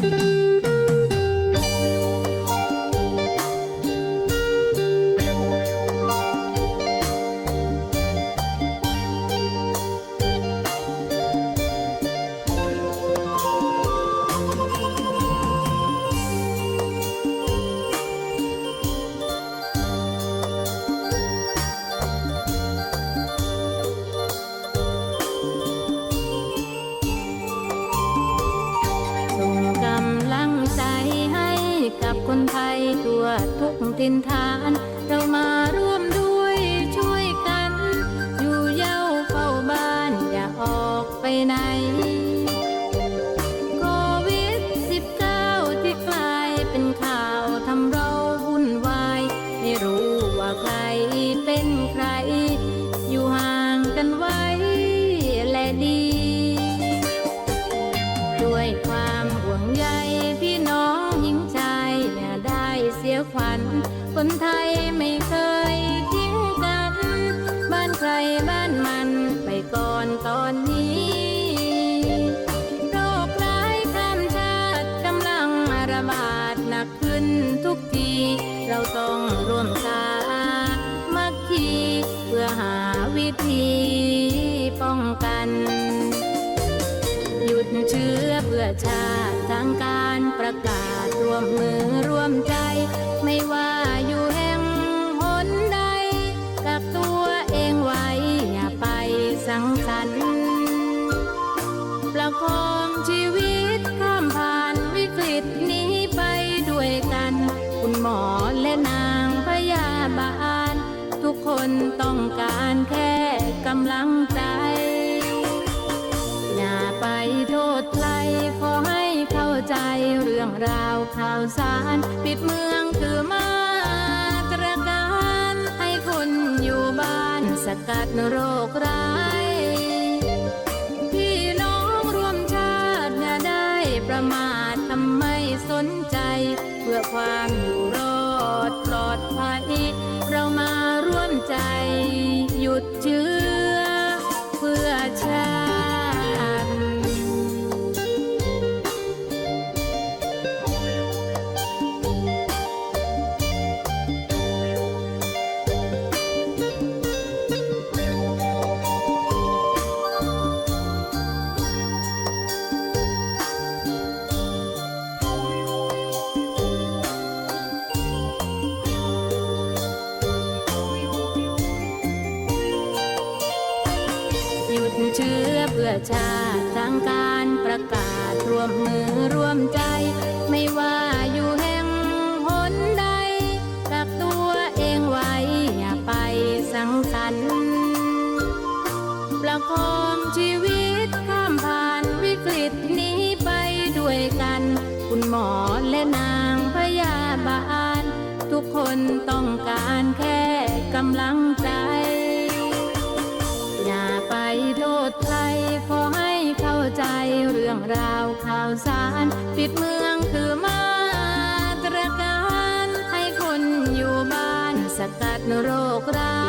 ส่ง คนไทยทั่วทุกทินทาน เรามาร่วมด้วยช่วยกัน อยู่เย้าเฝ้าบ้านอย่าออกไปไหน ไม่เคยทิ้งกัน บ้านใครบ้านมันไปก่อนตอนนี้โรคร้ายข้ามชาติกำลังระบาดหนักขึ้นทุกที เราต้องร่วมสามัคคีเพื่อหาวิธีป้องกัน หยุดเชื้อเพื่อชาติทางการประกาศร่วมมือร่วมใจ คนต้องการแค่กำลังใจ อย่าไปโทษใครขอให้เข้าใจเรื่องราวข่าวสาร ปิดเมืองคือมาตรการ ให้คนอยู่บ้านสกัดโรคร้ายพี่น้องร่วมชาติอย่าได้ประมาททำไมสนใจ เพื่อความอยู่รอดปลอดภัยเรามา ใจหยุดเชื้อ พื่อชาติทางการประกาศร่วมมือร่วมใจ ไม่ว่าอยู่แห่งหนใดกักตัวเองไว้อย่าไปสังสรรค์ประคองชีวิตข้ามผ่านวิกฤตนี้ไปด้วยกัน คุณหมอและนางพยาบาล ทุกคนต้องการแค่กำลังใจ รื่องราวข่าวสาร ปิดเมืองคือมาตรการ ให้คนอยู่บ้านสกัดโรคร้าย